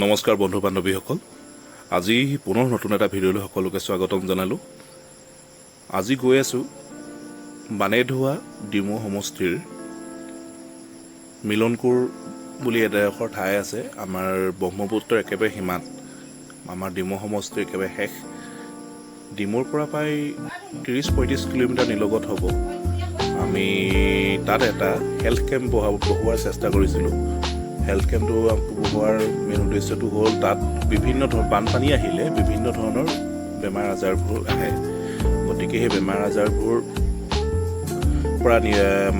নমস্কাৰ বন্ধু বান্ধৱীসকল। আজি পুনৰ নতুন এটা ভিডিঅ'লৈ সকলোকে স্বাগতম জনালোঁ। আজি গৈ আছোঁ বানেধোৱা ডিমৌ সমষ্টিৰ মিলনকুৰ বুলি এডোখৰ ঠাই আছে। আমাৰ ব্ৰহ্মপুত্ৰৰ একেবাৰে সীমাত। আমাৰ ডিমৌ সমষ্টিৰ একেবাৰে শেষ। ডিমৌৰ পৰা প্ৰায় ত্ৰিছ পঁয়ত্ৰিছ কিলোমিটাৰ নিলগত হ'ব। আমি তাত এটা হেল্থ কেম্প বহাব বহুৱাৰ চেষ্টা কৰিছিলোঁ। হেল্থ কেম্পটো বহোৱাৰ মেইন উদ্দেশ্যটো হ'ল তাত বিভিন্ন ধৰণৰ বানপানী আহিলে বিভিন্ন ধৰণৰ বেমাৰ আজাৰবোৰ আহে। গতিকে সেই বেমাৰ আজাৰবোৰ পৰা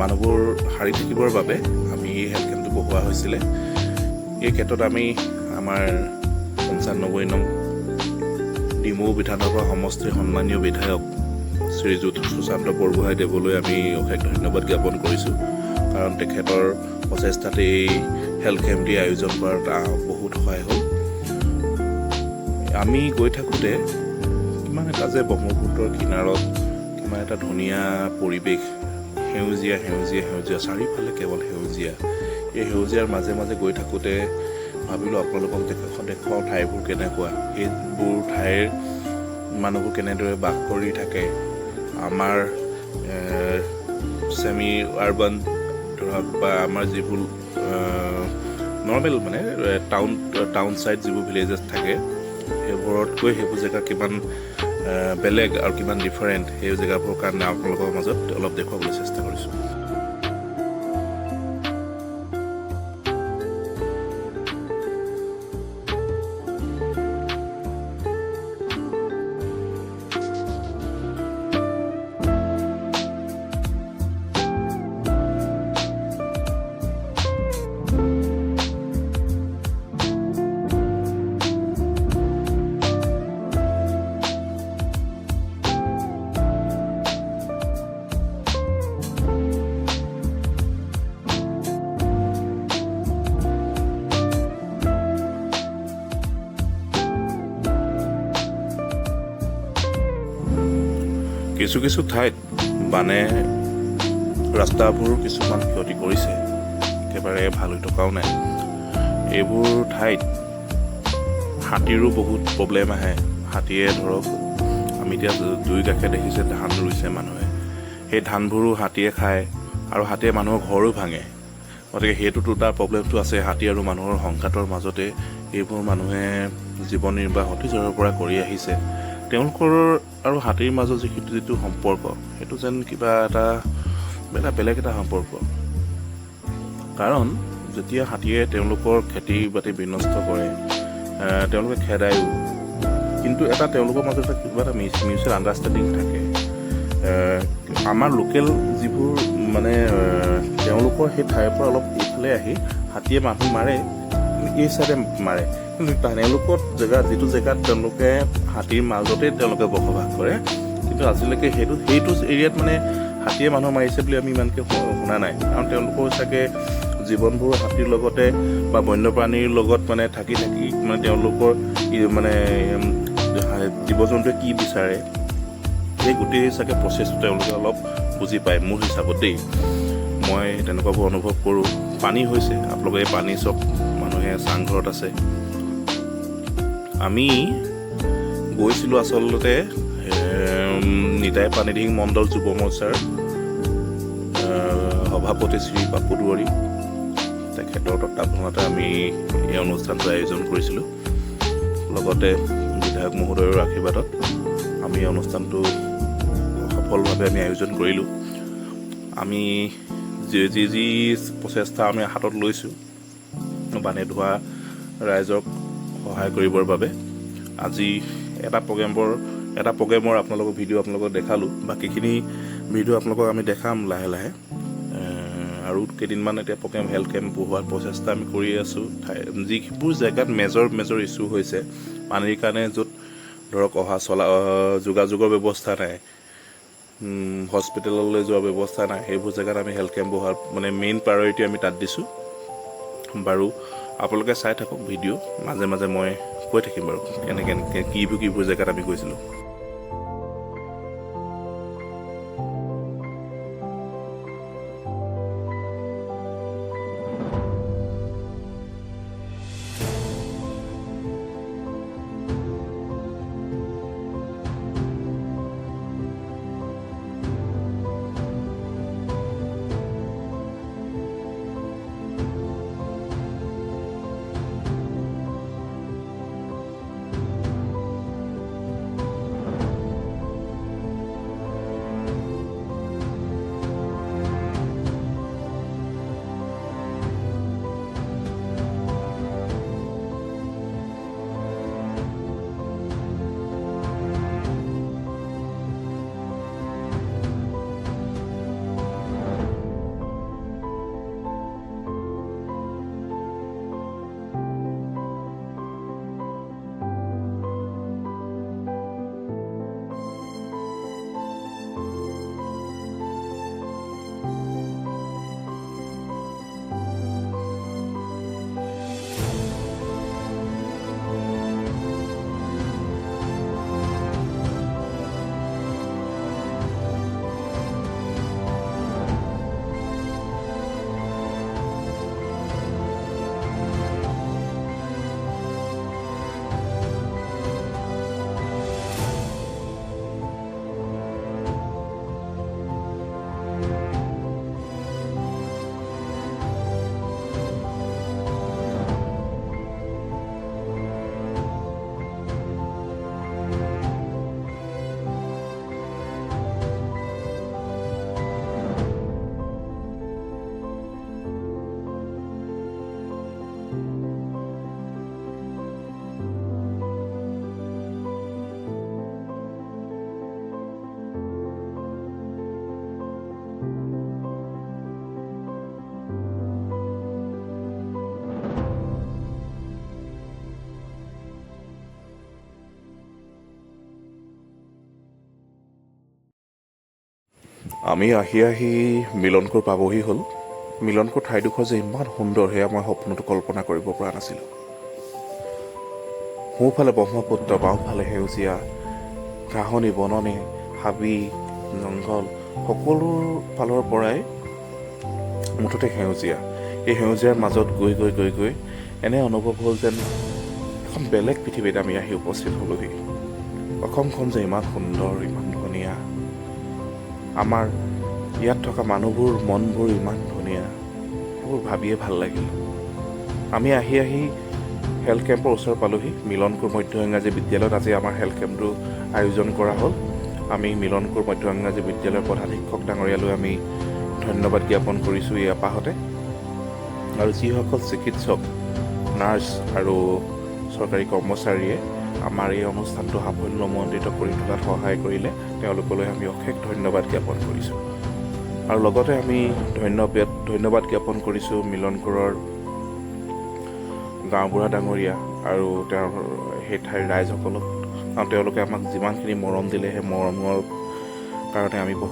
মানুহবোৰ সাৰি থাকিবৰ বাবে আমি এই হেল্থ কেম্পটো বহোৱা হৈছিলে। এই ক্ষেত্ৰত আমি আমাৰ পঞ্চানব্বৈ নং ডিমৌ বিধানসভা সমষ্টিৰ সন্মানীয় বিধায়ক শ্ৰীযুত সুশান্ত বৰগোহাঁই দেৱলৈ আমি অশেষ ধন্যবাদ জ্ঞাপন কৰিছোঁ। কাৰণ তেখেতৰ প্ৰচেষ্টাতে এই হেল্থ কেম্পটি আয়োজন কৰাত বহুত সহায় হ'ল। আমি গৈ থাকোঁতে কিমান এটা যে ব্ৰহ্মপুত্ৰৰ কিনাৰত কিমান এটা ধুনীয়া পৰিৱেশ সেউজীয়া সেউজীয়া সেউজীয়া চাৰিওফালে কেৱল সেউজীয়া। এই সেউজীয়াৰ মাজে মাজে গৈ থাকোঁতে ভাবিলোঁ আপোনালোকক দেখ- দেখুৱাওঁ ঠাইবোৰ কেনেকুৱা। সেইবোৰ ঠাইৰ মানুহবোৰ কেনেদৰে বাস কৰি থাকে। আমাৰ ছেমি আৰ্বান ধৰক বা আমাৰ যিবোৰ নৰ্মেল মানে টাউন টাউন ছাইড যিবোৰ ভিলেজেছ থাকে সেইবোৰতকৈ সেইবোৰ জেগা কিমান বেলেগ আৰু কিমান ডিফাৰেণ্ট সেই জেগাবোৰৰ কাৰণে আপোনালোকৰ মাজত অলপ দেখুৱাবলৈ চেষ্টা কৰিছোঁ। কিছু কিছু ঠাইত বানে ৰাস্তাবোৰ কিছুমান ক্ষতি কৰিছে। একেবাৰে ভাল হৈ থকাও নাই। এইবোৰ ঠাইত হাতীৰো বহুত প্ৰব্লেম আহে। হাতীয়ে ধৰক আমি এতিয়া দুই কাষে দেখিছে ধান ৰুইছে মানুহে। সেই ধানবোৰো হাতীয়ে খায় আৰু হাতীয়ে মানুহৰ ঘৰো ভাঙে। গতিকে সেইটোতো তাৰ প্ৰব্লেমটো আছে হাতী আৰু মানুহৰ সংঘাতৰ মাজতে এইবোৰ মানুহে জীৱন নিৰ্বাহ অতীজৰে পৰা কৰি আহিছে। তেওঁলোকৰ আৰু হাতীৰ মাজত যিটো যিটো সম্পৰ্ক সেইটো যেন কিবা এটা এটা বেলেগ এটা সম্পৰ্ক। কাৰণ যেতিয়া হাতীয়ে তেওঁলোকৰ খেতি বাতি বিনষ্ট কৰে তেওঁলোকে খেদায়ো কিন্তু এটা তেওঁলোকৰ মাজত এটা কিবা এটা মিউচুৱেল আণ্ডাৰষ্টেণ্ডিং থাকে। আমাৰ লোকেল যিবোৰ মানে তেওঁলোকৰ সেই ঠাইৰ পৰা অলপ এইফালে আহি হাতীয়ে মানুহ মাৰে এই চাইডে মাৰে। তেওঁলোকৰ জেগা যিটো জেগাত তেওঁলোকে হাতীৰ মাজতে তেওঁলোকে বসবাস কৰে কিন্তু আজিলৈকে সেইটো সেইটো এৰিয়াত মানে হাতীয়ে মানুহ মাৰিছে বুলি আমি ইমানকৈ শুনা নাই। কাৰণ তেওঁলোকৰ চাগে জীৱনবোৰ হাতীৰ লগতে বা বন্যপ্ৰাণীৰ লগত মানে থাকি থাকি মানে তেওঁলোকৰ মানে জীৱ জন্তুৱে কি বিচাৰে সেই গোটেই চাগে প্ৰচেছটো তেওঁলোকে অলপ বুজি পায় মোৰ হিচাপত দেই মই তেনেকুৱাবোৰ অনুভৱ কৰোঁ। পানী হৈছে আপোনালোকে এই পানী চব মানুহে চাংঘৰত আছে। আমি গৈছিলোঁ আচলতে নিতাই পানীদিং মণ্ডল যুৱ মৰ্চাৰ সভাপতি শ্ৰী পাপু দুৱৰী। তেখেতৰ তত্বাৱধানতে আমি এই অনুষ্ঠানটো আয়োজন কৰিছিলোঁ। লগতে বিধায়ক মহোদয়ৰ আশীৰ্বাদত আমি এই অনুষ্ঠানটো সফলভাৱে আমি আয়োজন কৰিলোঁ। আমি যি যি যি প্ৰচেষ্টা আমি হাতত লৈছোঁ বানে ধোৱা ৰাইজক সহায় কৰিবৰ বাবে। আজি এটা প্ৰগ্ৰেমৰ এটা প্ৰগ্ৰেমৰ আপোনালোকক ভিডিঅ' আপোনালোকক দেখালোঁ। বাকীখিনি ভিডিঅ' আপোনালোকক আমি দেখাম লাহে লাহে। আৰু কেইদিনমান এতিয়া প্ৰগ্ৰেম হেল্থ কেম্প বহোৱাৰ প্ৰচেষ্টা আমি কৰি আছোঁ। যিবোৰ জেগাত মেজৰ মেজৰ ইছ্যু হৈছে পানীৰ কাৰণে য'ত ধৰক অহা চলা যোগাযোগৰ ব্যৱস্থা নাই হস্পিটেললৈ যোৱাৰ ব্যৱস্থা নাই সেইবোৰ জেগাত আমি হেল্থ কেম্প বহোৱাৰ মানে মেইন প্ৰায়ৰিটি আমি তাত দিছোঁ। বাৰু আপোনালোকে চাই থাকক ভিডিঅ' মাজে মাজে মই কৈ থাকিম বাৰু কেনেকৈ কিবোৰ কিবোৰ জেগাত আমি গৈছিলোঁ। আমি আহি আহি মিলনপুৰ পাবহি হ'ল। মিলনপুৰ ঠাইডোখৰ যে ইমান সুন্দৰ সেয়া মই সপোনতো কল্পনা কৰিব পৰা নাছিলোঁ। সোঁফালে ব্ৰহ্মপুত্ৰ বাওঁফালে সেউজীয়া ঘাঁহনি বননি হাবি জংঘল সকলো ফালৰ পৰাই মুঠতে সেউজীয়া। এই সেউজীয়াৰ মাজত গৈ গৈ গৈ গৈ এনে অনুভৱ হ'ল যেন এখন বেলেগ পৃথিৱীত আমি আহি উপস্থিত হ'লোহি। অসমখন যে ইমান সুন্দৰ ইমান আমাৰ ইয়াত থকা মানুহবোৰ মনবোৰ ইমান ধুনীয়া। সেইবোৰ ভাবিয়ে ভাল লাগিল। আমি আহি আহি হেল্থ কেম্পৰ ওচৰ পালোহি। মিলনপুৰ মধ্য ইংৰাজী বিদ্যালয়ত আজি আমাৰ হেল্থ কেম্পটো আয়োজন কৰা হ'ল। আমি মিলনপুৰ মধ্য ইংৰাজী বিদ্যালয়ৰ প্ৰধান শিক্ষক ডাঙৰীয়ালৈ আমি ধন্যবাদ জ্ঞাপন কৰিছোঁ এই এপাহতে আৰু যিসকল চিকিৎসক নাৰ্ছ আৰু চৰকাৰী কৰ্মচাৰীয়ে আমাৰ এই অনুষ্ঠানটো সাফল্যমণ্ডিত কৰি তোলাত সহায় কৰিলে তেওঁলোকলৈ আমি অশেষ ধন্যবাদ জ্ঞাপন কৰিছোঁ। আৰু লগতে আমি ধন্যবাদ ধন্যবাদ জ্ঞাপন কৰিছোঁ মিলনপুৰৰ গাঁওবুঢ়া ডাঙৰীয়া আৰু তেওঁৰ সেই ঠাইৰ ৰাইজসকলক। কাৰণ তেওঁলোকে আমাক যিমানখিনি মৰম দিলে সেই মৰমৰ কাৰণে আমি বহুত